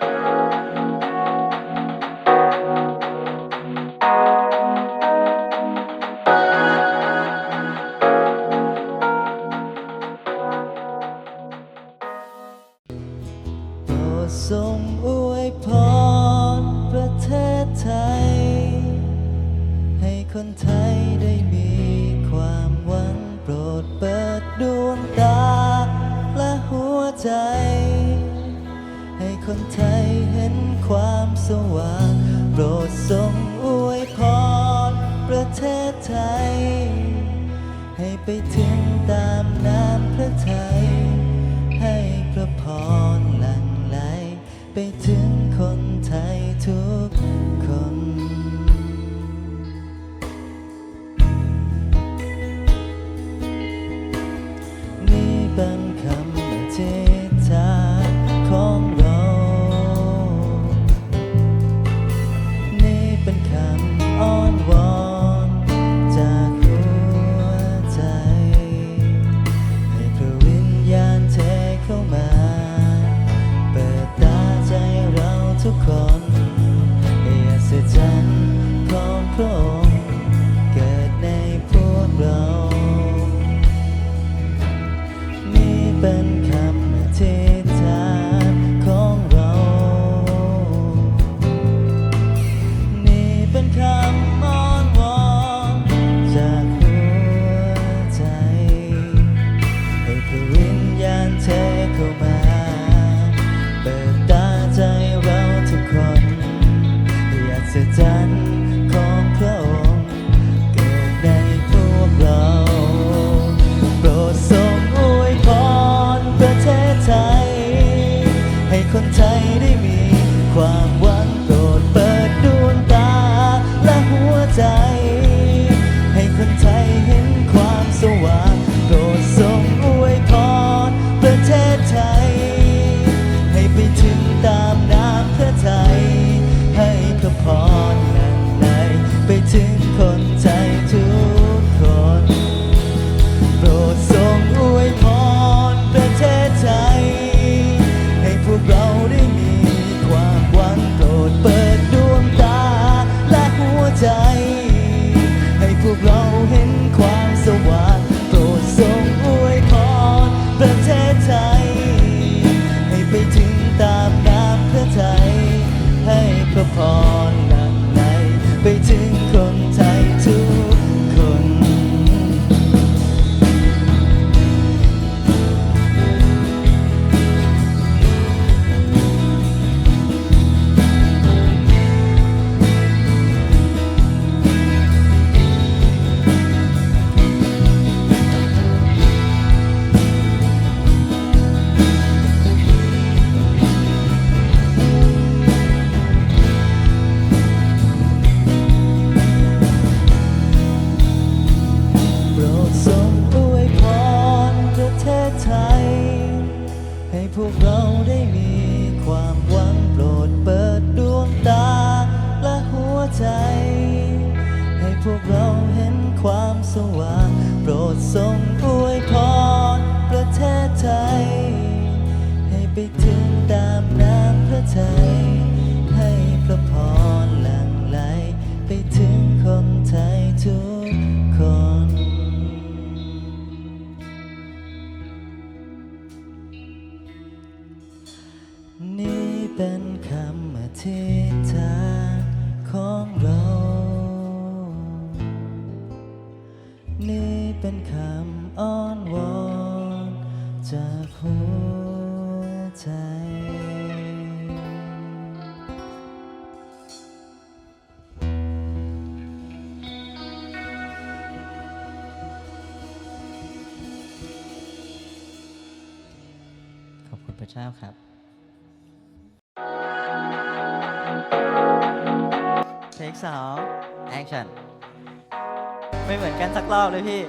โปรดทรงอวยพรประเทศไทย ให้คนไทยได้มีความหวังโปรดเปิดดวงตาและหัวใจ คนไทยเห็นความสว่าง โปรดทรงอวยพรประเทศไทย ให้ไปถึงตามน้ำพระทัยให้พระพร คนไทยได้มีความ พวกเราได้มีความหวังโปรดเปิดดวงตาและหัวใจ ให้พวกเราเห็นความสว่างโปรดทรงอวยพรประเทศไทย ให้ไปถึงตามนั้น เป็นคำอธิษฐานของเรา นี่เป็นคำอ้อนวอนจากหัวใจ ขอบคุณพระเจ้าครับ สองแอคชั่น ไม่เหมือนกันสักรอบเลยพี่